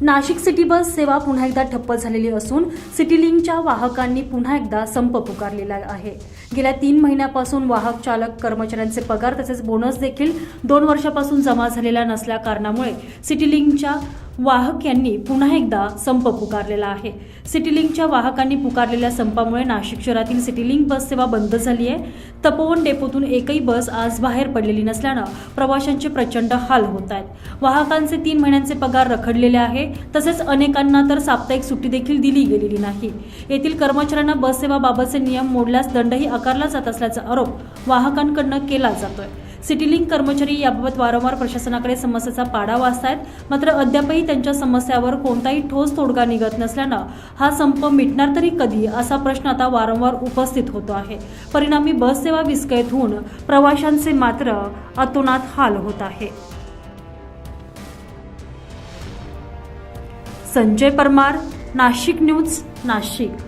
Nashik city bus सेवा पुन्हा एकदा ठप्प झालेली असून सिटी लिंकच्या वाहकांनी पुन्हा एकदा संप पुकारलेला आहे. गेल्या तीन महिन्यापासून वाहक चालक कर्मचाऱ्यांचे पगार तसेच बोनस देखील दोन वर्षापासून जमा झालेला नसल्या कारणामुळे सिटी लिंकच्या वाहक यांनी पुन्हा एकदा संप पुकारलेला आहे. सिटीलिंकच्या वाहकांनी पुकारलेल्या संपामुळे नाशिक शहरातील सिटीलिंक बस सेवा बंद झाली आहे. तपोवन डेपोतून एकही बस आज बाहेर पडलेली नसल्यानं प्रवाशांचे प्रचंड हाल होत आहेत. वाहकांचे तीन महिन्यांचे पगार रखडलेले आहे. तसेच अनेकांना तर साप्ताहिक सुट्टी देखील दिली गेलेली नाही. येथील कर्मचाऱ्यांना बस सेवाबाबतचे नियम मोडल्यास दंडही आकारला जात असल्याचा आरोप वाहकांकडनं केला जातोय. सिटी लिंक कर्मचारी याबाबत वारंवार प्रशासनाकडे समस्येचा पाडा वाचतायत मात्र अद्यापही त्यांच्या समस्यावर कोणताही ठोस तोडगा निघत नसल्यानं हा संप मिटणार तरी कधी असा प्रश्न आता वारंवार उपस्थित होतो आहे. परिणामी बस सेवा विस्कळीत होऊन प्रवाशांचे मात्र अतोनात हाल होत आहे. संजय परमार नाशिक न्यूज नाशिक.